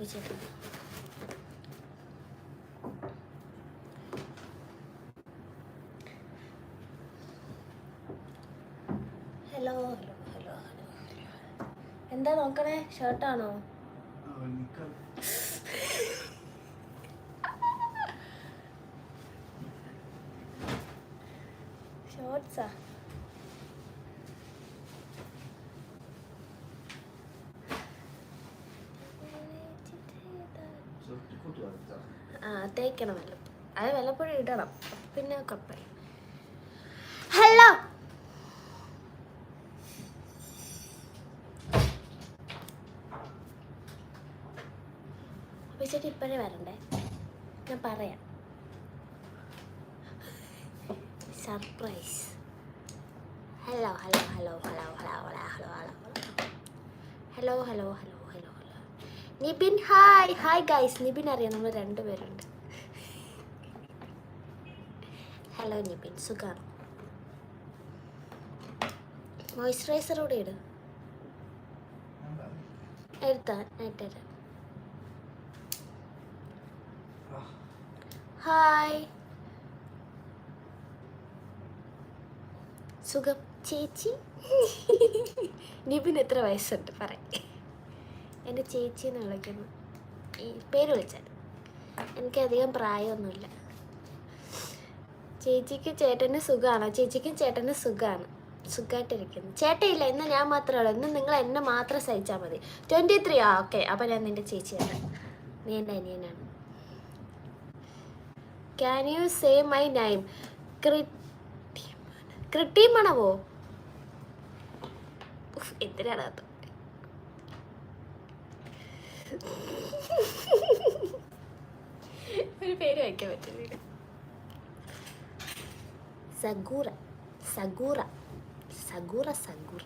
Hello hello hello hello എന്താ നോക്കണേ? ഷർട്ടാണോ ഷോർട്സാ ആ തേക്കണം വല്ലപ്പോഴും അത് വല്ലപ്പോഴും ഇടണം പിന്നെ കപ്പൽ ഹലോ. വിളിച്ചിട്ട് ഇപ്പോഴേ വരണ്ടേ? ഞാൻ പറയാം. Surprise hello hello hello hello hello hello hello hello hello hello hello hello hello Nibin hi hi guys Nibin അറിയാം നമ്മൾ രണ്ടുപേരുണ്ട്. ഹലോ നിബിൻ സുഖാണ് മോയ്സ്ചറൈസർ കൂടെ ഇട്. എടുത്താ ഹായ്. സുഖം. ചേച്ചി? നിബിന് എത്ര വയസ്സുണ്ട്? പറ എന്റെ ചേച്ചി എന്ന് വിളിക്കുന്നു. പേര് വിളിച്ചാൽ എനിക്കധികം പ്രായമൊന്നുമില്ല. ചേച്ചിക്ക് ചേട്ടന് സുഖമാണോ ചേച്ചിക്കും ചേട്ടന് സുഖമാണ് സുഖമായിട്ടിരിക്കുന്നു ചേട്ടയില്ല ഇന്ന് ഞാൻ മാത്രമേ ഉള്ളൂ. ഇന്ന് നിങ്ങൾ എന്നെ മാത്രം സഹിച്ചാൽ മതി. ട്വന്റി ത്രീ ആ ഓക്കെ അപ്പം ഞാൻ നിന്റെ ചേച്ചിയാണ് നീ എന്റെ അനിയനാണ്. Can you say my name കൃട്ടിമണവോ ഉഫ്, എന്തിനാണ് അത്? ഒരു പേര് വയ്ക്കാൻ പറ്റില്ല സഗൂറ സഗൂറ സഗൂറ സഗൂറ.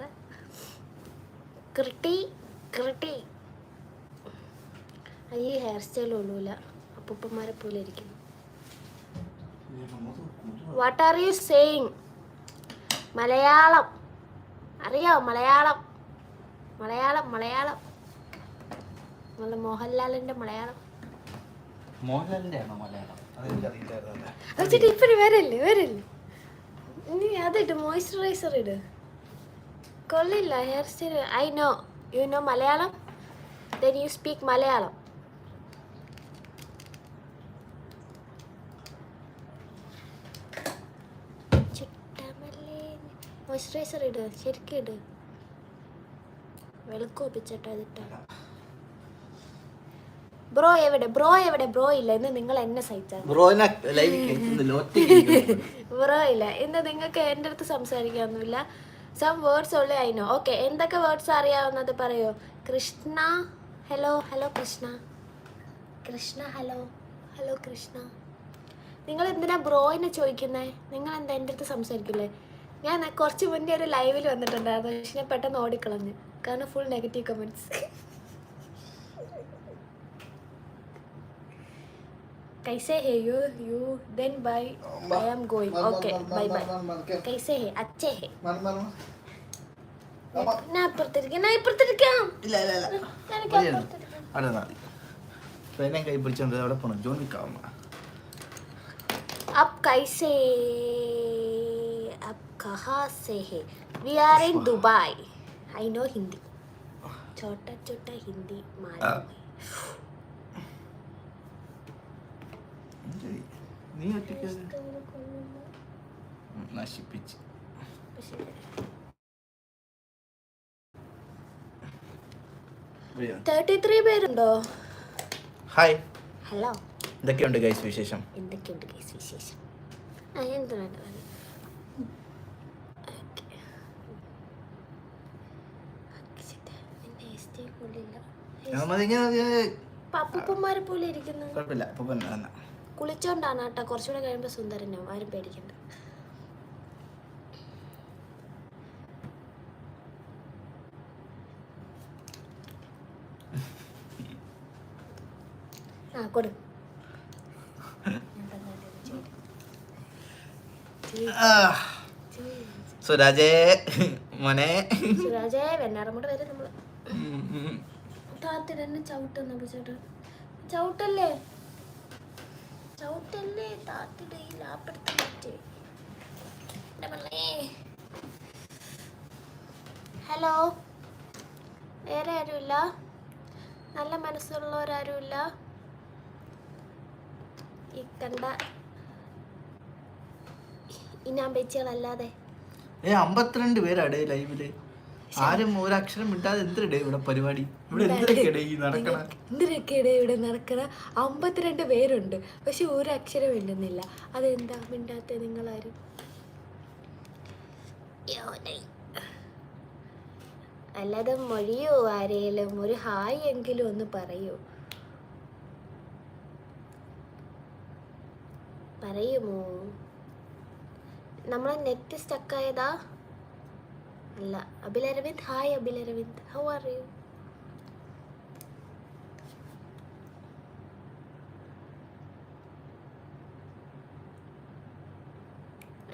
കൃട്ടി കൃട്ടി. ഈ ഹെയർ സ്റ്റൈൽ ഒന്നുമില്ല അപ്പൂപ്പന്മാരെ പോലെ ഇരിക്കുന്നു what are you saying Malayalam. അറിയോ? മലയാളം. മലയാളം മലയാളം. നമ്മളെ മോഹൻലാലിന്റെ മലയാളം. മോഹൻലാലിന്റെ ആണോ മലയാളം? അത് വെച്ചിട്ട് ഇപ്പൊ വരല്ലേ വരല്ലേ ഇനി അതിട്ട് മോയ്സ്ചറൈസർ ഇട്. കൊള്ളില്ല hair style I know you know Malayalam? Then you speak Malayalam. Moisturiser ഇട് ശരിക്കും ഇട്. വെളുക്കോ പിച്ചട്ട അതിട്ടാ. ബ്രോ എവിടെ? ബ്രോ എവിടെ? ബ്രോ ഇല്ല. ഇന്ന് നിങ്ങൾ എന്നെ കേൾക്കുന്നില്ല ബ്രോ ഇല്ല. ഇന്ന് നിങ്ങൾക്ക് എന്റെ അടുത്ത് സംസാരിക്കാനൊന്നുമില്ല. സം വേർഡ്സ് ഉള്ളേ അതിനോ ഓക്കെ എന്തൊക്കെ വേർഡ്സ് അറിയാവുന്നത് പറയോ? Krishna hello hello Krishna. Krishna hello hello Krishna. നിങ്ങൾ എന്തിനാ ബ്രോയിനെ ചോദിക്കുന്നേ? നിങ്ങൾ എന്താ എന്റെ അടുത്ത് സംസാരിക്കില്ലേ? ഞാൻ കുറച്ച് മുന്നേ ഒരു ലൈവിൽ വന്നിട്ടുണ്ടായിരുന്നു. പക്ഷെ ഞാൻ പെട്ടെന്ന് ഓടിക്കളഞ്ഞു. കാരണം ഫുൾ നെഗറ്റീവ് കമന്റ്സ് कैसे है you you then bye I'm going okay bye bye कैसे है अच्छे है ഞാൻ അപ്പുറത്തിരിക്കാം ഞാൻ ഇപ്പുറത്തിരിക്കാം ഇല്ല ഇല്ല ഇല്ല എനിക്ക് അപ്പുറത്തിരിക്കാം അവിടെ മതി എന്നെ കൈ പിടിച്ചോണ്ട് അവിടെ പോണം ജോൺ വിക്കാവുന്ന अब कैसे अब कहाँ से है we are in Dubai I know Hindi छोटा छोटा हिंदी मालूम है ശരി നീ ഒറ്റയ്ക്ക് നശിപ്പിച്ച്. തേർട്ടി ത്രീ പേരുണ്ടോ? ഹായ് ഹലോ എന്തൊക്കെയുണ്ട് ഗൈസ് വിശേഷം? എന്തൊക്കെയുണ്ട് ഗൈസ് വിശേഷം? പപ്പുപ്പന്മാരെ പോലെ ഇരിക്കുന്നു. കുഴപ്പമില്ല അപ്പൊ കുളിച്ചോണ്ടാണ് കേട്ടോ കുറച്ചുകൂടെ കഴിയുമ്പോൾ സുന്ദരനാവും ആരും പേടിക്കണ്ട. ആ കൊടു. സുരാജേ മോനെ. സുരാജേ വെണ്ണാറമ്മോട് വരെ നമ്മൾ. താത്തിട എന്നെ ചവിട്ടുന്ന ചേട്ടാ ചവിട്ടല്ലേ? ചവിട്ടല്ലേ? താത്തിട ഈ ലാപ്പെടുത്താൻ പറ്റേ ഹലോ. വേറെ ആരുമില്ല? നല്ല മനസ്സുള്ളവരാരുമില്ല? ഈ കണ്ട ഇനാമ്പേച്ചികളല്ലാതെ. ഏ അമ്പത്തിരണ്ട് പേരാടേ ലൈവിൽ. ആരും ഒരക്ഷരം മിണ്ടാതെ എന്തിടേ ഇവിടെ പരിപാടി? ഇവിടെ എന്തിനൊക്കെ ഈ നടക്കണ? ഇവിടെ നടക്കണ? അമ്പത്തിരണ്ട് പേരുണ്ട്. പക്ഷെ ഒരു അക്ഷരം മിണ്ടുന്നില്ല. അതെന്താ മിണ്ടാത്ത നിങ്ങളാരും. അല്ലാതെ മൊഴിയോ ആരെയെല്ലാം ഒരു ഹായ് എങ്കിലും ഒന്ന് പറയൂ. പറയുമോ? നമ്മളെ നെറ്റ് സ്റ്റക്കായതാ അല്ല Abil Aravind hi Abil Aravind how are you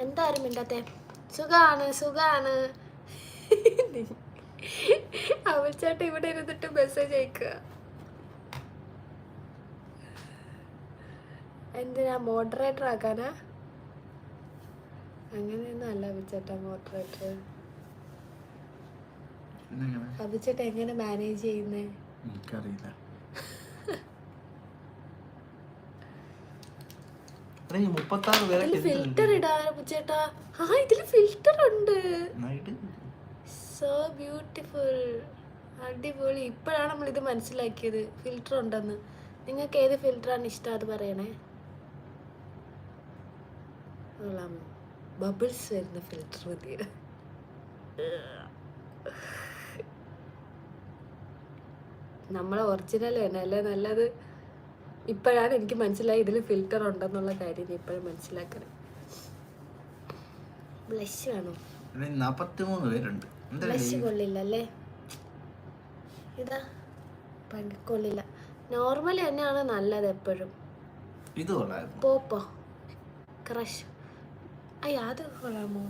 എന്തായാലും മിണ്ടാത്തെ? സുഖാണ് സുഖാണ്. അവൾ ഇവിടെ ഇരുന്നിട്ട് മെസ്സേജ് അയക്കുക. എന്തിനാ? മോഡറേറ്റർ ആക്കാനാ? അങ്ങനെയൊന്നും അല്ല അഭിച്ചേട്ടാ മോഡറേറ്റർ എങ്ങനെ മാനേജ് ചെയ്യുന്നേ? എനിക്കറിയില്ല. ഫിൽറ്റർ ആ ഇതിൽ ഫിൽറ്റർ ഉണ്ട്. സോ ബ്യൂട്ടിഫുൾ അടിപൊളി. ഇപ്പോഴാണ് നമ്മൾ ഇത് മനസ്സിലാക്കിയത്. ഫിൽറ്റർ ഉണ്ടെന്ന്. നിങ്ങൾക്ക് ഏത് ഫിൽറ്ററാണ് ഇഷ്ടം? അത് പറയണേ. ബബിൾസ് വരുന്ന ഫിൽറ്റർ മതി നമ്മളെ ഒറിജിനൽ തന്നെ അല്ലേ? നല്ലത്. ഇപ്പോഴാണ് എനിക്ക് മനസ്സിലായി ഇതിൽ ഫിൽറ്റർ ഉണ്ടെന്നുള്ള കാര്യം ഇപ്പോഴും മനസ്സിലാക്കണേ ബ്ലഷ് വേണോ? നാപ്പത്തിമൂന്ന് പേരുണ്ട്. ബ്ലഷ് കൊള്ളില്ല അല്ലേ? ഇതാ. കൊള്ളില്ല. നോർമൽ തന്നെയാണ് നല്ലത് എപ്പോഴും. ഇത് പോപ്പോ. ക്രഷ് അയ്യ അത് കൊള്ളാമോ?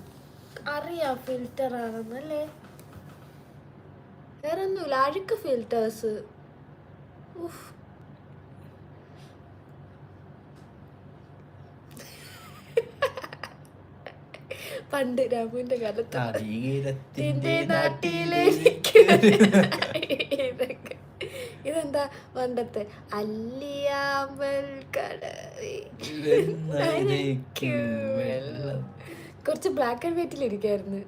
അറിയാം ഫിൽറ്റർ ആണെന്നല്ലേ വേറെ ഒന്നുമില്ല അഴുക്ക് ഫിൽറ്റേഴ്സ് ഉഫ്. പണ്ട് രാമുവിന്റെ കാലത്ത് നാട്ടിലേക്ക് ഇതെന്താ? പണ്ടത്തെ അല്ലിയാമ്പൽ കുറച്ച് ബ്ലാക്ക് ആൻഡ് വൈറ്റിൽ ഇരിക്കായിരുന്നു.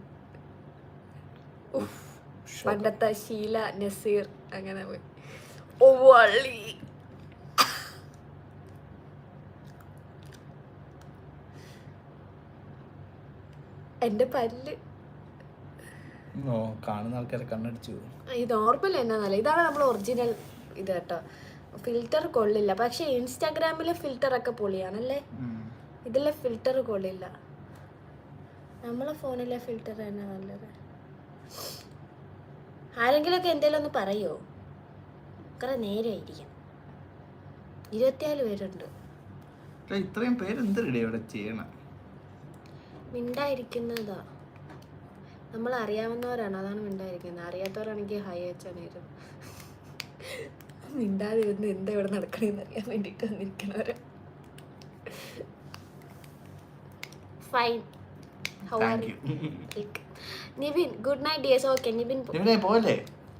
പണ്ടത്തെ ശീല നസീർ അങ്ങനെ വള്ളി. എന്റെ പല്ല്. കാണുന്ന ആൾക്കാരെ കണ്ണടിച്ചു ഇത് നോർമൽ എന്നാന്നല്ല ഇതാണ് നമ്മൾ ഒറിജിനൽ ഇത് കേട്ടോ. ഫിൽറ്റർ കൊള്ളില്ല. പക്ഷെ ഇൻസ്റ്റാഗ്രാമിലെ ഫിൽറ്റർ ഒക്കെ പൊളിയാണല്ലേ. ഇതിലെ ഫിൽറ്റർ കൊള്ളില്ല. നമ്മളെ ഫോണിലെ ഫിൽറ്റർ തന്നെ നല്ലത്. ആരെങ്കിലുമൊക്കെ എന്തെങ്കിലും ഒന്ന് പറയോ? കുറെ നേരമായിരിക്കും ഇരുപത്തിനാല് പേരുണ്ട്. ഇത്രയും പേര് ഇവിടെ ചെയ്യണം? മിണ്ടായിരിക്കുന്നതാ. നമ്മൾ അറിയാവുന്നവരാണ് അതാണ് മിണ്ടായിരിക്കുന്നത്. അറിയാത്തവരാണെങ്കിൽ ഹൈ അയച്ചാനായിരുന്നു മിണ്ടാതിരുന്ന് എന്താ ഇവിടെ നടക്കണേന്ന് അറിയാൻ വേണ്ടിയിട്ട് വന്നിരിക്കണവരാ fine how are you Nivin good night dears okay Nivin നിവിനെ പോലെ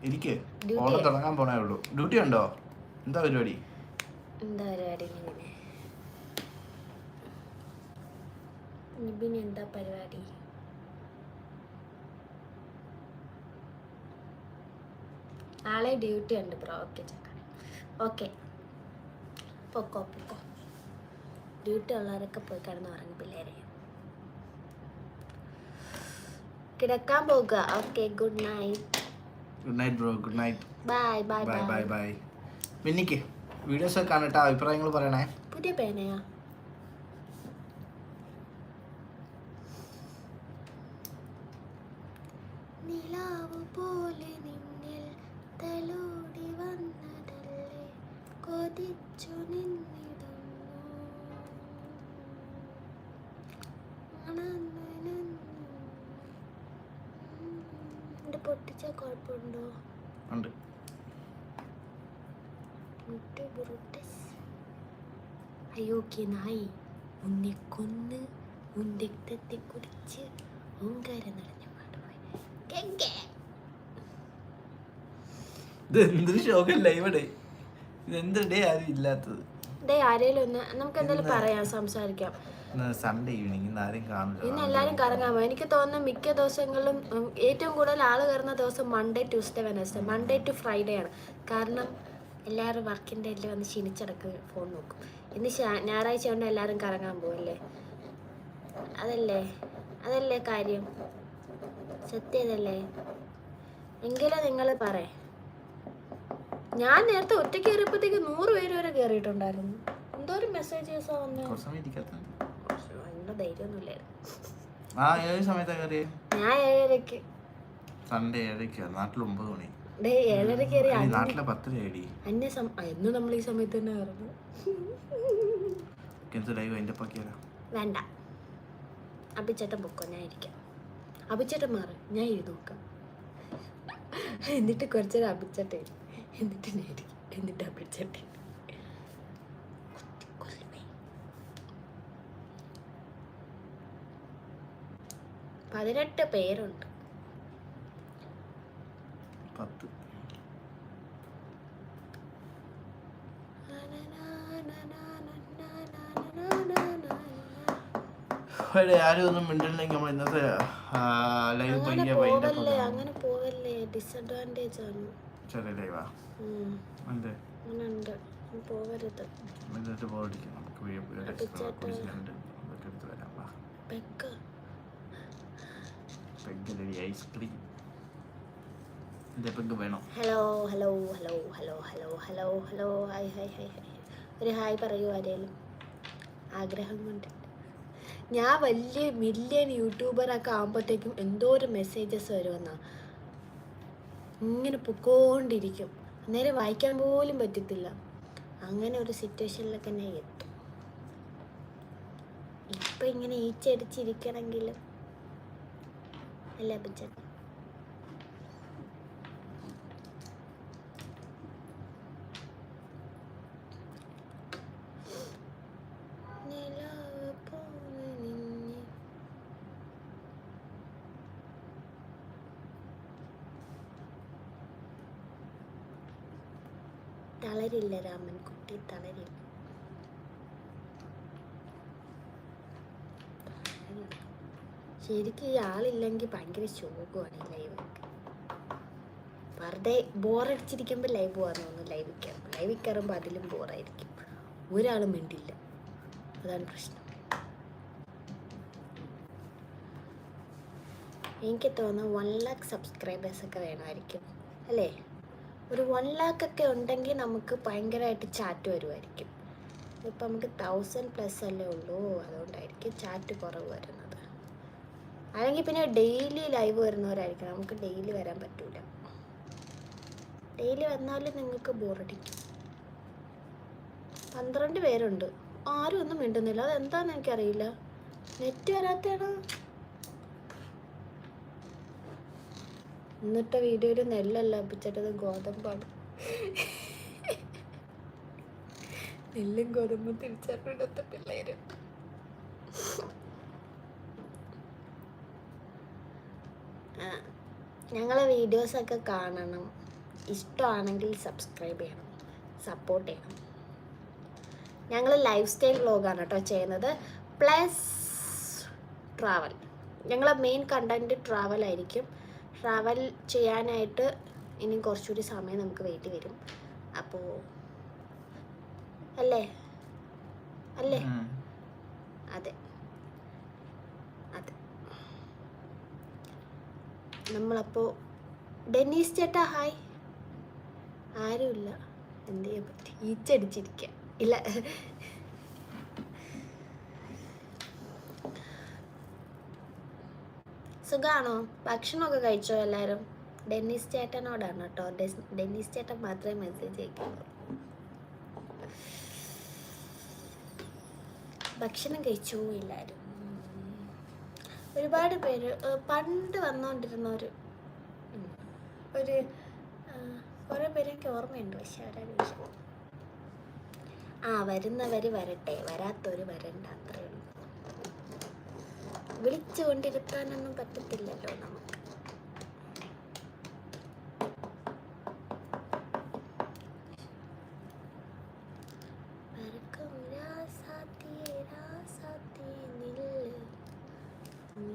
ഇരിക്ക്. ഓണം തുടങ്ങാൻ പോണേ ഉള്ളൂ. ഡ്യൂട്ടി ഉണ്ടോ? എന്താ പരിപാടി? എന്താ പരിപാടി നിവിനെ? നിവിൻ എന്താ പരിപാടി? നാളെ ഡ്യൂട്ടി ഉണ്ട് ബ്രോ ഓക്കെ ചേട്ടാ ഓക്കെ പൊക്കോ പൊക്കോ. ഡ്യൂട്ടി ഉള്ളവരൊക്കെ പോയി കിടന്ന് പറഞ്ഞു പിള്ളേരെ. കിടക്കാൻ പോകുക okay good night good night bro good night bye bye bye bye bye bye videos ഒക്കെ കാണട്ടെ അഭിപ്രായങ്ങൾ പറയണേ. പുതിയ പേനയാ. നിലാവ് പോലെ നിന്നിൽ തലോടി വന്നതല്ലേ? കൊതിച്ചു നിന്നിടുന്നു മണന്ന് നിന്നു. ഉം. പൊട്ടിച്ച കുഴപ്പമുണ്ടോ? ഉണ്ട്. അയോഗ്യ നായി. ഉന്നെ കൊന്ന് ഉൻ രക്തത്തെ കുടിച്ച് ഓങ്കാര നിറഞ്ഞ പാടുപോയി ഗംഗേ. ഇത് എന്തൊരു ശോകല്ല ഇവിടെ. ഇത് എന്തിടേ ആരും ഇല്ലാത്തത്. ആരേലും ഒന്ന് നമുക്ക് എന്തായാലും പറയാം സംസാരിക്കാം. സൺഡേ ഈവനിങ് ഇന്ന് ആരും കാണില്ല ഇന്ന് എല്ലാവരും കറങ്ങാൻ പോകും എനിക്ക് തോന്നുന്നു മിക്ക ദിവസങ്ങളിലും ഏറ്റവും കൂടുതൽ ആൾ കയറുന്ന ദിവസം Monday Tuesday Wednesday Monday to Friday ആണ്. കാരണം എല്ലാവരും വർക്കിന്റെ എല്ലാം വന്ന് ക്ഷീണിച്ചടക്ക് ഫോൺ നോക്കും. ഇന്ന് ഞായറാഴ്ച കൊണ്ട് എല്ലാവരും കറങ്ങാൻ പോകല്ലേ അതല്ലേ? അതല്ലേ കാര്യം? സത്യതല്ലേ എങ്കിലും നിങ്ങൾ പറ ഞാൻ നേരത്തെ ഒറ്റ കയറിയപ്പോഴത്തേക്ക് നൂറ് പേര് വരെ കയറിയിട്ടുണ്ടായിരുന്നു. എന്തോ ഒരു മെസ്സേജസ് വന്നു. കുറച്ച് ധൈര്യമൊന്നും ഇല്ലായിരുന്നു ഞാൻ ഏഴരക്ക് സൺഡേ ഏഴരയ്ക്കാ? നാട്ടിൽ ഒമ്പത് മണി. ഡേ ഏഴര കയറി നാട്ടിലെ പത്തര ഏടി അന്യ സം നമ്മൾ ഈ സമയത്ത് തന്നെ കയറുന്നു വേണ്ട. അഭിച്ചേട്ടൻ പൊക്കോ ഞാൻ ഇരിക്കാം. അഭിച്ചേട്ടൻ മാറ് ഞാൻ എഴുതി നോക്കാം. എന്നിട്ട് കുറച്ചേരം അഭിച്ചേട്ടൻ എന്നിട്ട് ഞാൻ ഇരിക്കും. എന്നിട്ട് അഭിച്ചേട്ടൻ പതിനെട്ട് പേരുണ്ട്. പത്ത്. ആരും ഒന്നും മിണ്ടില്ലെങ്കിൽ നമ്മൾ ഇന്നത്തെ ലൈവ് പയ്യന്റെ പോവല്ലേ അങ്ങനെ പോവല്ലേ ഡിസഡ്വാന്റേജ് ആണ്. ചെറിയ ലൈവാ. അതെ പോവരുത്. എന്നിട്ട് പോകടിക്കാം നമുക്ക്. അതൊക്കെ എടുത്ത് വരാം പെഗ്ഗലടി ഐസ്ക്രീം ഇതേ peg hello hello hello hello hello hello hello hi hi hi hi. ഒരു ഹായ് പറയൂ ആരേലും. ആഗ്രഹം കൊണ്ട്. ഞാൻ വലിയ മില്യൺ യൂട്യൂബറൊക്കെ ആകുമ്പോഴത്തേക്കും എന്തോ ഒരു മെസ്സേജസ് വരുമെന്നാ. ഇങ്ങനെ പൊക്കോണ്ടിരിക്കും. അന്നേരം വായിക്കാൻ പോലും പറ്റത്തില്ല. അങ്ങനെ ഒരു സിറ്റുവേഷനിലൊക്കെ ഞാൻ എത്തും. ഇപ്പം ഇങ്ങനെ ഈച്ചടിച്ചിരിക്കണമെങ്കിലും പോലെ തളരില്ല രാമൻ കുട്ടി തളരില്ല. ശരിക്കും ഈ ആളില്ലെങ്കിൽ ഭയങ്കര ശോകമാണ് ഈ ലൈവ് വെറുതെ ബോറടിച്ചിരിക്കുമ്പോൾ ലൈവ് പോകാൻ തോന്നുന്നു. ലൈവ് കയറും ലൈവ് കയറുമ്പോൾ അതിലും ബോറായിരിക്കും ഒരാളും മിണ്ടില്ല. അതാണ് പ്രശ്നം. എനിക്ക് തോന്നുന്നു വൺ ലാക്ക് സബ്സ്ക്രൈബേഴ്സൊക്കെ വേണമായിരിക്കും. അല്ലേ? ഒരു വൺ ലാക്ക് ഒക്കെ ഉണ്ടെങ്കിൽ നമുക്ക് ഭയങ്കരമായിട്ട് ചാറ്റ് വരുമായിരിക്കും. ഇപ്പം നമുക്ക് തൗസൻഡ് പ്ലസ് അല്ലേ ഉള്ളൂ. അതുകൊണ്ടായിരിക്കും ചാറ്റ് കുറവ് വരുന്നത്. അല്ലെങ്കിൽ പിന്നെ ഡെയിലി ലൈവ് വരുന്നവരായിരിക്കണം. നമുക്ക് ഡെയിലി വരാൻ പറ്റൂല. ഡെയിലി വന്നാലും നിങ്ങൾക്ക് ബോറടിക്കും പന്ത്രണ്ട് പേരുണ്ട്. ആരും ഒന്നും മിണ്ടുന്നില്ല. അതെന്താന്ന് എനിക്കറിയില്ല. നെറ്റ് വരാത്തതാണ്. ഇന്നത്തെ വീഡിയോയിൽ നെല്ലല്ല അപ്പിച്ചിട്ടത് ഗോതമ്പാണ്. നെല്ലും ഗോതമ്പും തിരിച്ചറിഞ്ഞിടത്ത പിള്ളേര് ആ, ഞങ്ങളെ വീഡിയോസൊക്കെ കാണണം. ഇഷ്ടമാണെങ്കിൽ സബ്സ്ക്രൈബ് ചെയ്യണം. സപ്പോർട്ട് ചെയ്യണം. ഞങ്ങൾ ലൈഫ് സ്റ്റൈൽ വ്ളോഗാണ് കേട്ടോ ചെയ്യുന്നത്. പ്ലസ് ട്രാവൽ ഞങ്ങളെ മെയിൻ കണ്ടന്റ് ട്രാവൽ ആയിരിക്കും. ട്രാവൽ ചെയ്യാനായിട്ട് ഇനി കുറച്ചുകൂടി സമയം നമുക്ക് വേണ്ടി വരും അപ്പോൾ അല്ലേ? അല്ലേ ഉം. അതെ അതെ നമ്മളപ്പോൾ ഡെന്നീസ് ചേട്ടാ ഹായ്. ആരുമില്ല. എന്ത് ചെയ്യാൻ പറ്റി? ഈച്ചടിച്ചിരിക്കുക ഇല്ല. സുഖാണോ? ഭക്ഷണമൊക്കെ കഴിച്ചോ എല്ലാവരും ഡെന്നീസ് ചേട്ടനോടാണ് കേട്ടോ. ഡെന്നീസ് ചേട്ടൻ മാത്രമേ മെസ്സേജ് അയക്കുള്ളൂ. ഭക്ഷണം കഴിച്ചു എല്ലാവരും ഒരുപാട് പേര് പണ്ട് വന്നുകൊണ്ടിരുന്നവർ ഒരു ഒരു കുറേ പേരൊക്കെ ഓർമ്മയുണ്ട് പക്ഷെ ഇല്ല ആ വരുന്നവര് വരട്ടെ വരാത്തവര് വരണ്ട അത്രയുള്ളൂ വിളിച്ചുകൊണ്ടിരുത്താനൊന്നും പറ്റത്തില്ലല്ലോ നമുക്ക് പറക്കും രാസാത്തിയേ, രാസാത്തിയേ നില്ല്. നീ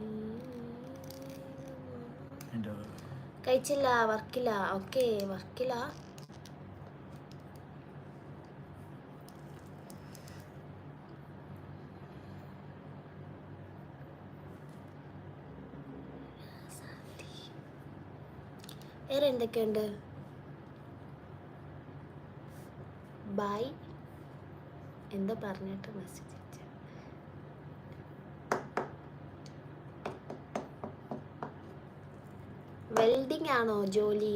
എന്റെ കഴിച്ചില്ല വർക്കില്ല ഓക്കെ വർക്കില്ല വേറെ എന്തൊക്കെയുണ്ട്? ബൈ എന്താ പറഞ്ഞിട്ട് മെസ്സേജ് വെൽഡിംഗ് ആണോ ജോലി?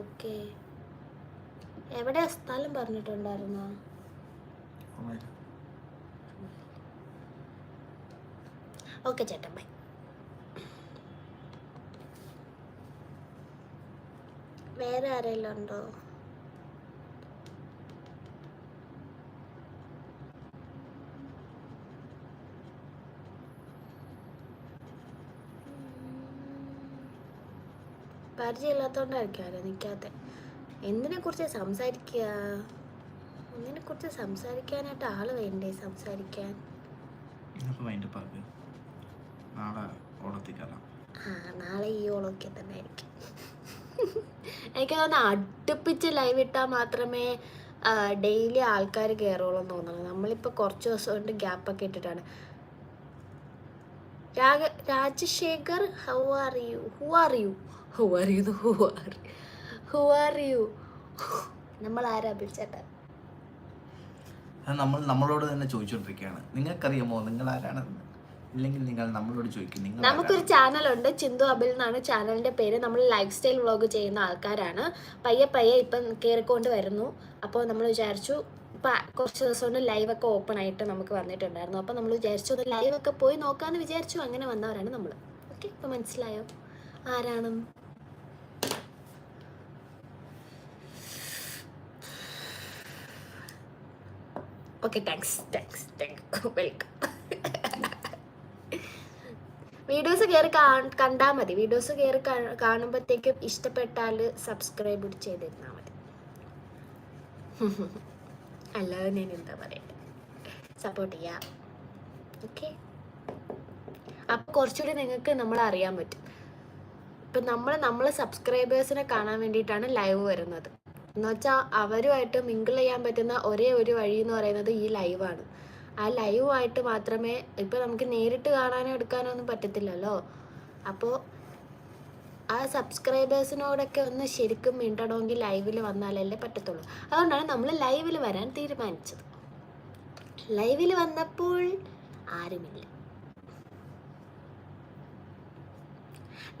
ഓക്കെ എവിടെ സ്ഥലം പറഞ്ഞിട്ടുണ്ടായിരുന്നു. ഓക്കെ ചേട്ടൻ ബൈ വേറെ ആരെങ്കിലും ഉണ്ടോ? പരിചയമില്ലാത്തോണ്ടായിരിക്കും ആരും നിൽക്കാത്ത എന്തിനെ കുറിച്ച് സംസാരിക്കുക? ഒന്നിനെ കുറിച്ച് സംസാരിക്കാനായിട്ട് ആൾ വേണ്ടേ സംസാരിക്കാൻ? നാളെ ആ ഈ ഓളൊക്കെ തന്നെ ആയിരിക്കും. എനിക്ക് തോന്നുന്നു അടുപ്പിച്ച് ലൈവ് ഇട്ടാൽ മാത്രമേ ഡെയിലി ആൾക്കാർ കയറുള്ളൂ എന്ന് തോന്നുന്നു. നമ്മളിപ്പോൾ കുറച്ച് ദിവസം കൊണ്ട് ഗ്യാപ്പൊക്കെ ഇട്ടിട്ടാണ്. Rajashekar how are you who are you who are you who are who are you നമ്മൾ ആരാ വിളിച്ചേട്ടാ നമ്മൾ നമ്മളോട് തന്നെ ചോദിച്ചുകൊണ്ടിരിക്കുകയാണ് നിങ്ങൾക്കറിയാമോ നിങ്ങൾ ആരാണെന്ന് ഇല്ലെങ്കിൽ നിങ്ങൾ നമ്മളോട് ചോദിക്കും നിങ്ങൾ നമുക്കൊരു ചാനലുണ്ട്. ചിന്തു അബിൽ എന്നാണ് ചാനലിന്റെ പേര്. നമ്മൾ ലൈഫ് സ്റ്റൈൽ വ്ളോഗ് ചെയ്യുന്ന ആൾക്കാരാണ്. പയ്യെ പയ്യെ ഇപ്പം കയറിക്കൊണ്ട് വരുന്നു. അപ്പോൾ നമ്മൾ വിചാരിച്ചു കുറച്ച് ദിവസം കൊണ്ട് ഒക്കെ ഓപ്പൺ ആയിട്ട് നമുക്ക് വന്നിട്ടുണ്ടായിരുന്നു. അപ്പോൾ നമ്മൾ വിചാരിച്ചു ലൈവ് ഒക്കെ പോയി നോക്കാന്ന് വിചാരിച്ചു. അങ്ങനെ വന്നവരാണ് നമ്മൾ. ഓക്കെ ഇപ്പൊ മനസ്സിലായോ? ആരാണ്? Okay thanks thanks thank welcome videos കയറി കണ്ടാൽ മതി. വീഡിയോസ് കയറി കാണുമ്പോഴത്തേക്കും ഇഷ്ടപ്പെട്ടാൽ സബ്സ്ക്രൈബ് ചെയ്തിരുന്നാൽ മതി. അല്ലാതെ ഞാൻ എന്താ പറയട്ടെ സപ്പോർട്ട് ചെയ്യാം. ഓക്കെ അപ്പോൾ കുറച്ചുകൂടി നിങ്ങൾക്ക് നമ്മളെ അറിയാൻ പറ്റും. ഇപ്പം നമ്മൾ നമ്മളെ സബ്സ്ക്രൈബേഴ്സിനെ കാണാൻ വേണ്ടിയിട്ടാണ് ലൈവ് വരുന്നത്. എന്ന് വെച്ചാൽ അവരുമായിട്ട് മിങ്കിൾ ചെയ്യാൻ പറ്റുന്ന ഒരേ ഒരു വഴി എന്ന് പറയുന്നത് ഈ ലൈവാണ് ആ ലൈവായിട്ട് മാത്രമേ ഇപ്പം നമുക്ക് നേരിട്ട് കാണാനോ എടുക്കാനോ ഒന്നും പറ്റത്തില്ലല്ലോ. അപ്പോൾ ആ സബ്സ്ക്രൈബേഴ്സിനോടൊക്കെ ഒന്ന് ശരിക്കും മിണ്ടണമെങ്കിൽ ലൈവിൽ വന്നാലല്ലേ പറ്റത്തുള്ളൂ. അതുകൊണ്ടാണ് നമ്മൾ ലൈവിൽ വരാൻ തീരുമാനിച്ചത്. ലൈവിൽ വന്നപ്പോൾ ആരുമില്ല.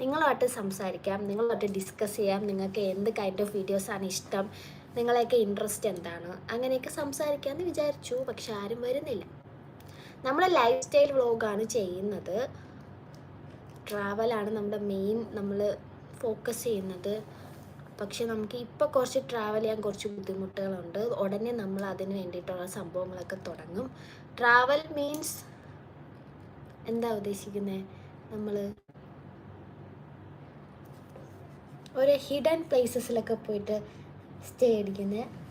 നിങ്ങളുമായിട്ട് സംസാരിക്കാം നിങ്ങളുമായിട്ട് ഡിസ്കസ് ചെയ്യാം നിങ്ങൾക്ക് എന്ത് കൈൻഡ് ഓഫ് വീഡിയോസാണ് ഇഷ്ടം നിങ്ങളെയൊക്കെ ഇൻട്രസ്റ്റ് എന്താണ് അങ്ങനെയൊക്കെ സംസാരിക്കാമെന്ന് വിചാരിച്ചു പക്ഷെ ആരും വരുന്നില്ല. നമ്മൾ ലൈഫ് സ്റ്റൈൽ വ്ളോഗാണ് ചെയ്യുന്നത്. ട്രാവലാണ് നമ്മുടെ മെയിൻ നമ്മൾ ഫോക്കസ് ചെയ്യുന്നത്. പക്ഷെ നമുക്ക് ഇപ്പോൾ കുറച്ച് ട്രാവൽ ചെയ്യാൻ കുറച്ച് ബുദ്ധിമുട്ടുകളുണ്ട്. ഉടനെ നമ്മൾ അതിന് വേണ്ടിയിട്ടുള്ള സംഭവങ്ങളൊക്കെ തുടങ്ങും. ട്രാവൽ മീൻസ് എന്താ ഉദ്ദേശിക്കുന്നത് നമ്മൾ ഒരു ഹിഡൻ പ്ലേസസിലൊക്കെ പോയിട്ട് സ്റ്റേ അടിക്കുന്നത്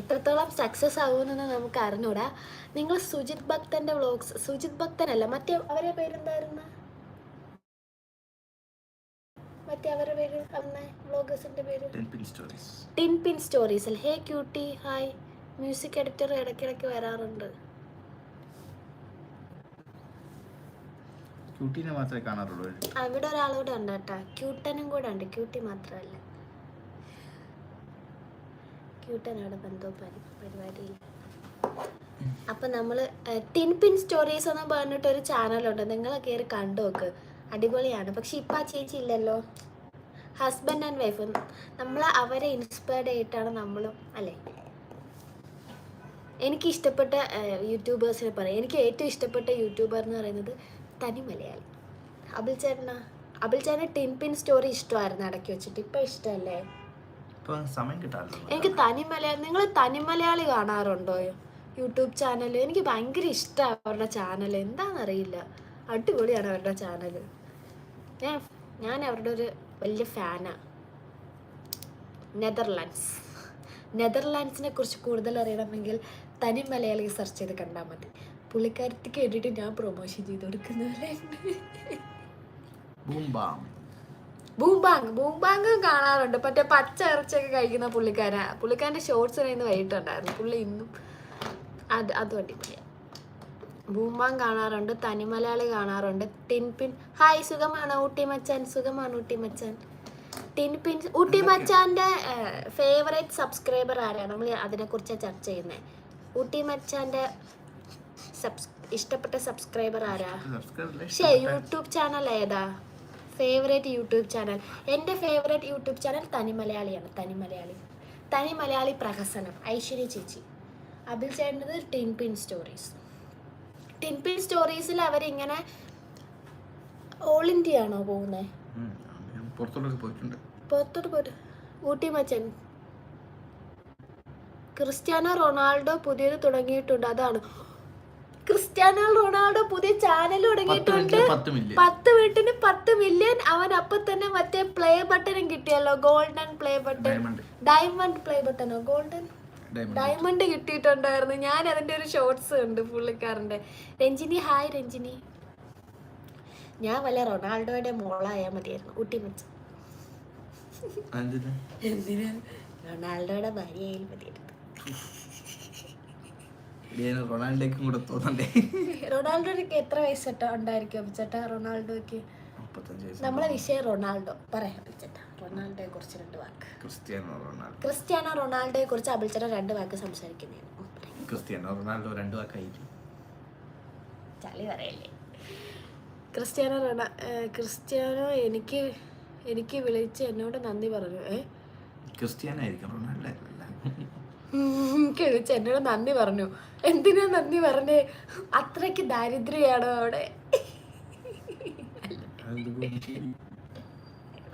എത്രത്തോളം സക്സസ് ആകുമെന്ന് നമുക്ക് അറിഞ്ഞൂടാ. നിങ്ങൾ സുജിത് ഭക്തന്റെ വ്ളോഗ്സ് സുജിത് ഭക്തനല്ല മറ്റേ അവരെ പേരെന്തായിരുന്നു? മറ്റേ അവരുടെ പേര് അമ്മ വ്ളോഗേഴ്സിന്റെ പേര്? Tin Pin Stories Tin Pin സ്റ്റോറീസിൽ hey cutie hi music editor ഇടയ്ക്കിടയ്ക്ക് വരാറുണ്ട്. ക്യൂട്ടീനെ മാത്രമേ കാണാറുള്ളൂ അവിടെ ഒരാളൂടെ ഉണ്ട് കേട്ടോ. ക്യൂട്ടനും കൂടെ ഉണ്ട്. ക്യൂട്ടി മാത്രമല്ല. ക്യൂട്ടനോട് അവിടെ ബന്ധോ പരി പരിപാടിയില്ല അപ്പൊ നമ്മൾ ടിൻ പിൻ സ്റ്റോറീസ് എന്ന് പറഞ്ഞിട്ട് ഒരു ചാനലുണ്ട്. നിങ്ങൾ കയറി കണ്ടു നോക്ക്. അടിപൊളിയാണ്. പക്ഷെ ഇപ്പൊ ആ ചേച്ചി ഇല്ലല്ലോ. Husband and wife. നമ്മൾ അവരെ ഇൻസ്പയർഡ് ആയിട്ടാണ് നമ്മളും അല്ലേ? എനിക്ക് ഇഷ്ടപ്പെട്ട യൂട്യൂബേഴ്സിനെ പറയാം. എനിക്ക് ഏറ്റവും ഇഷ്ടപ്പെട്ട യൂട്യൂബർ എന്ന് പറയുന്നത് തനി മലയാളി. അബിൽ ചേട്ടനാ? അബിൽ ചേട്ടന് ടിൻ പിൻ സ്റ്റോറി ഇഷ്ടമായിരുന്നു ഇടയ്ക്ക് വെച്ചിട്ട്. ഇപ്പം ഇഷ്ടമല്ലേ? ഇപ്പൊ സമയം കിട്ടാറില്ല എനിക്ക് തനി മലയാളി നിങ്ങൾ തനി മലയാളി കാണാറുണ്ടോ? യൂട്യൂബ് ചാനൽ എനിക്ക് ഭയങ്കര ഇഷ്ടമാണ് അവരുടെ ചാനൽ എന്താണെന്നറിയില്ല. അടിപൊളിയാണ് അവരുടെ ചാനൽ ഞാൻ ഞാൻ അവരുടെ ഒരു വലിയ ഫാനാണ് നെതർലാൻഡ്സ്. നെതർലാൻഡ്സിനെ കുറിച്ച് കൂടുതൽ അറിയണമെങ്കിൽ തനി മലയാളി സെർച്ച് ചെയ്ത് കണ്ടാൽ മതി. പുള്ളിക്കാരത്തിക്ക് വേണ്ടിയിട്ട് ഞാൻ പ്രൊമോഷൻ ചെയ്ത് കൊടുക്കുന്ന പോലെ ബൂംബാങ്. ബൂംബാങ്ങും കാണാറുണ്ട്. മറ്റേ പച്ച ഇറച്ചിയൊക്കെ കഴിക്കുന്ന പുള്ളിക്കാരാ. പുള്ളിക്കാരന്റെ ഷോർട്സ് ഇന്ന് വൈകിട്ടുണ്ടായിരുന്നു. പുള്ളി ഇന്നും അത് അതും അടിപൊളിയാണ് ബൂംബാങ് കാണാറുണ്ട്. തനി മലയാളി കാണാറുണ്ട് ടിൻപിൻ ഹായ് സുഖമാണ് ഊട്ടി മച്ചാൻ? സുഖമാണ് ഊട്ടി മച്ചാൻ? ടിൻപിൻ ഊട്ടി മച്ചാന്റെ ഫേവറേറ്റ് സബ്സ്ക്രൈബർ ആരാണ് നമ്മൾ അതിനെക്കുറിച്ച് ചർച്ച ചെയ്യുന്നത് ഊട്ടി മച്ചാന്റെ സബ്സ് ഇഷ്ടപ്പെട്ട സബ്സ്ക്രൈബർ ആരാ? പക്ഷേ യൂട്യൂബ് ചാനൽ ഏതാ? Favourite YouTube channel. എന്റെ ഫേവറേറ്റ് യൂട്യൂബ് ചാനൽ തനി മലയാളിയാണ് തനി മലയാളി. തനി മലയാളി പ്രഹസനം ഐശ്വര്യ ചേച്ചി. അതിൽ ചെയ്യേണ്ടത് Tin Pin Stories. Tin Pin സ്റ്റോറീസിൽ അവരിങ്ങനെ ഓൾ ഇന്ത്യ ആണോ പോകുന്നത് പുറത്തോട്ട് പോയിട്ട് ഊട്ടി മച്ചൻ. ക്രിസ്ത്യാനോ റൊണാൾഡോ പുതിയത് തുടങ്ങിയിട്ടുണ്ട് അതാണ്. ക്രിസ്ത്യാനോ റൊണാൾഡോ പുതിയ ചാനൽ തുടങ്ങിയിട്ടുണ്ട്. പത്ത് മില്യൺ പത്ത് വീട്ടിന് പത്ത് മില്യൺ അവൻ അപ്പൊ തന്നെ മറ്റേ പ്ലേ ബട്ടനും കിട്ടിയല്ലോ. Golden play button diamond play ബട്ടണോ golden diamond കിട്ടിയിട്ടുണ്ടായിരുന്നു. ഞാൻ അതിന്റെ ഒരു ഷോർട്സ് ഉണ്ട് പുള്ളിക്കാരന്റെ രഞ്ജിനി ഹായ് രഞ്ജിനി. ഞാൻ വല്ല റൊണാൾഡോയുടെ മോളായാൽ മതിയായിരുന്നു. ഊട്ടി മെച്ച. എന്തിന് എന്തിനാ? റൊണാൾഡോയുടെ ഭാര്യയായാലും മതിയായിരുന്നു. റൊണാൾഡോയ്ക്കും കൂടെ തോന്നണ്ടേ? റൊണാൾഡോയ്ക്ക് എത്ര വയസ്സട്ടോ ഉണ്ടായിരിക്കും ചേട്ടാ റൊണാൾഡോയ്ക്ക് നമ്മളെ വിഷയം റൊണാൾഡോ. പറയാം ചേട്ടാ റൊണാൾഡോയെ കുറിച്ച് രണ്ട് വാക്ക്. Cristiano Ronaldo. ക്രിസ്ത്യാനോ റൊണാൾഡോയെ കുറിച്ച് അഭിൽച്ചേട്ടൻ രണ്ട് വാക്ക് സംസാരിക്കുന്നതാണ്. ക്രിസ്ത്യാനോ റൊണാൾഡോ രണ്ട് വാക്കായിരിക്കും. ചളി പറയല്ലേ. ക്രിസ്ത്യാനോ റൊണാ ക്രിസ്ത്യാനോ എനിക്ക് എനിക്ക് വിളിച്ച് എന്നോട് നന്ദി പറഞ്ഞു. ഏ? ക്രിസ്ത്യാനോ ആയിരിക്കും റൊണാൾഡോ. വിളിച്ച് എന്നോട് നന്ദി പറഞ്ഞു. എന്തിനാ നന്ദി പറഞ്ഞേ? അത്രയ്ക്ക് ദാരിദ്ര്യമാണോ അവിടെ?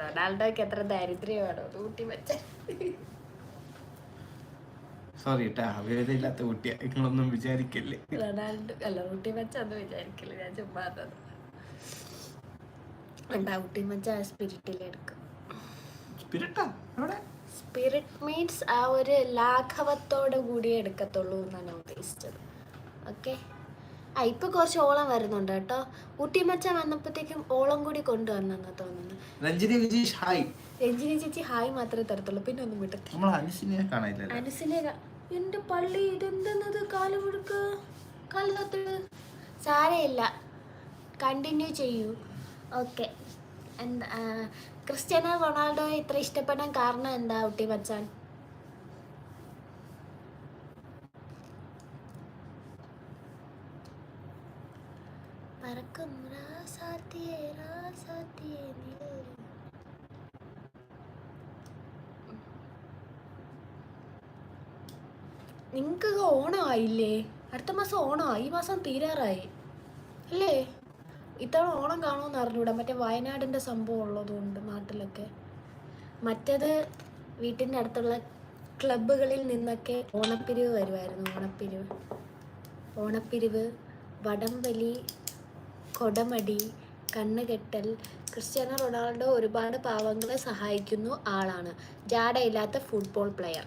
റൊണാൾഡോയ്ക്ക് എത്ര ദാരിദ്ര്യമാണോ? ഊട്ടി വെച്ച സോറി കേട്ടാ വേദയില്ലാത്ത കുട്ടിയാ. നിങ്ങളൊന്നും വിചാരിക്കല്ലേ? റൊണാൾഡോ അല്ല ഊട്ടി വെച്ചാന്ന് വിചാരിക്കില്ല. ഞാൻ ചുമ്മാ. ഉണ്ടാ ഊട്ടി വെച്ച സ്പിരിറ്റിലെടുക്കും സ്പിരിറ്റാ സ്പിരിറ്റ് മീൻസ് ആ ഒരു ലാഘവത്തോടെ കൂടി എടുക്കത്തുള്ളൂ എന്നാണ് ഉദ്ദേശിച്ചത്. ഓക്കെ ആ ഇപ്പൊ കുറച്ച് ഓളം വരുന്നുണ്ട് കേട്ടോ. ഊട്ടിമച്ച വന്നപ്പോഴത്തേക്കും ഓളം കൂടി കൊണ്ടുവന്നെന്ന് തോന്നുന്നു രഞ്ജിനി വിജീഷ് ഹായ് രഞ്ജിനി ചേച്ചി ഹായ് മാത്രമേ തരത്തുള്ളൂ. പിന്നെ ഒന്നും വിട്ടത്തില്ല നമ്മൾ അനുസിനെ കാണാനില്ല അനുസിനെ ക- എന്റെ പള്ളി ഇതെന്തെന്നത്? കാലുമുഴുക്ക് കൊടുക്ക് കാൽ തൊത്തിട് സാരയില്ല കണ്ടിന്യൂ ചെയ്യൂ. ഓക്കെ എന്താ ക്രിസ്ത്യാനോ റൊണാൾഡോയെ ഇത്ര ഇഷ്ടപ്പെടാൻ കാരണം എന്താ ഊട്ടി മച്ചാൻ? പറക്കും രാസാത്തിയേ രാസാത്തിയേ നിലവിൽ നിങ്ങൾക്കൊക്കെ ഓണമായില്ലേ അടുത്ത മാസം ഓണമായി ഈ മാസം തീരാറായി. അല്ലേ? ഇത്തവണ ഓണം കാണുമെന്ന് അറിഞ്ഞൂടാ. മറ്റേ വയനാടിന്റെ സംഭവം ഉള്ളതുകൊണ്ട് നാട്ടിലൊക്കെ. മറ്റേത് വീട്ടിന്റെ അടുത്തുള്ള ക്ലബ്ബുകളിൽ നിന്നൊക്കെ ഓണപ്പിരിവ് വരുമായിരുന്നു ഓണപ്പിരിവ്. ഓണപ്പിരിവ് വടംവലി കൊടമടി കണ്ണുകെട്ടൽ. ക്രിസ്ത്യാനോ റൊണാൾഡോ ഒരുപാട് പാവങ്ങളെ സഹായിക്കുന്നു ആളാണ്. ജാടയില്ലാത്ത ഫുട്ബോൾ പ്ലെയർ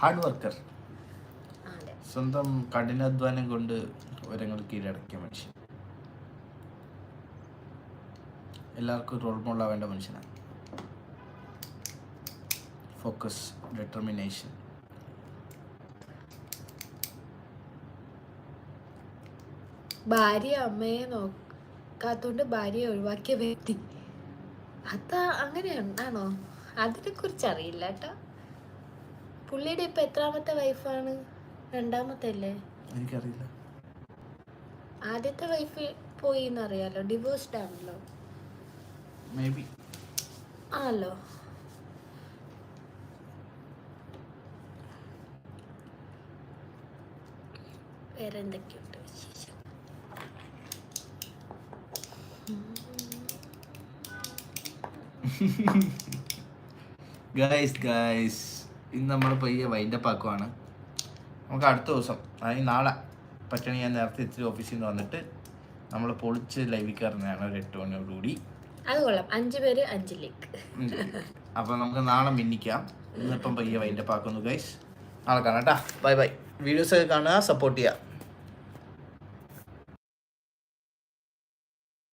ഹാർഡ് വർക്കർ സ്വന്തം കഠിനാധ്വാനം കൊണ്ട് ഒരങ്ങൾ കീഴടക്കിയ മനുഷ്യൻ. എല്ലാവർക്കും റോൾ മോഡൽ ആവേണ്ട മനുഷ്യനാണ്. ഫോക്കസ് ഡെറ്റർമിനേഷൻ ഭാര്യ അമ്മയെ നോക്കാത്തോണ്ട് ഭാര്യയെ ഒഴിവാക്കിയ വ്യക്തി. അതാ അങ്ങനെയാണോ അതിനെ കുറിച്ച് അറിയില്ല കേട്ടോ. പുള്ളിയുടെ ഇപ്പൊ എത്രാമത്തെ വൈഫാണ് രണ്ടാമത്തെ അല്ലേ എനിക്കറിയില്ല. ആദ്യത്തെ വൈഫ് പോയി എന്നറിയാലോ? ഡിവോഴ്സ്ഡ് ആണല്ലോ. മേ ബി ആണല്ലോ വേറെ എന്തൊക്കെയുണ്ട് വിശേഷം? ഗൈസ് ഗൈസ് ഇന്ന് നമ്മൾ പയ്യെ വൈൻഡപ്പ് ആക്കുവാണ്. നമുക്ക് അടുത്ത ദിവസം അതായത് നാളെ പറ്റണി ഞാൻ നേരത്തെ ഇത്തിരി ഓഫീസിൽ നിന്ന് വന്നിട്ട് നമ്മൾ പൊളിച്ച് ലൈവിൽ കയറുന്നതാണ് ഒരു എട്ട് മണിയോടുകൂടി. അത് കൊള്ളാം. അഞ്ചു പേര് അഞ്ച് ലിങ്ക് അപ്പോൾ നമുക്ക് നാളെ മിന്നിക്കാം. ഇന്നിപ്പം പയ്യ വൈന്റെ ആക്കുന്നു ഗൈസ് നാളെ കാണാം കേട്ടാ ബൈ ബൈ വീഡിയോസ് ഒക്കെ കാണുക സപ്പോർട്ട് ചെയ്യുക.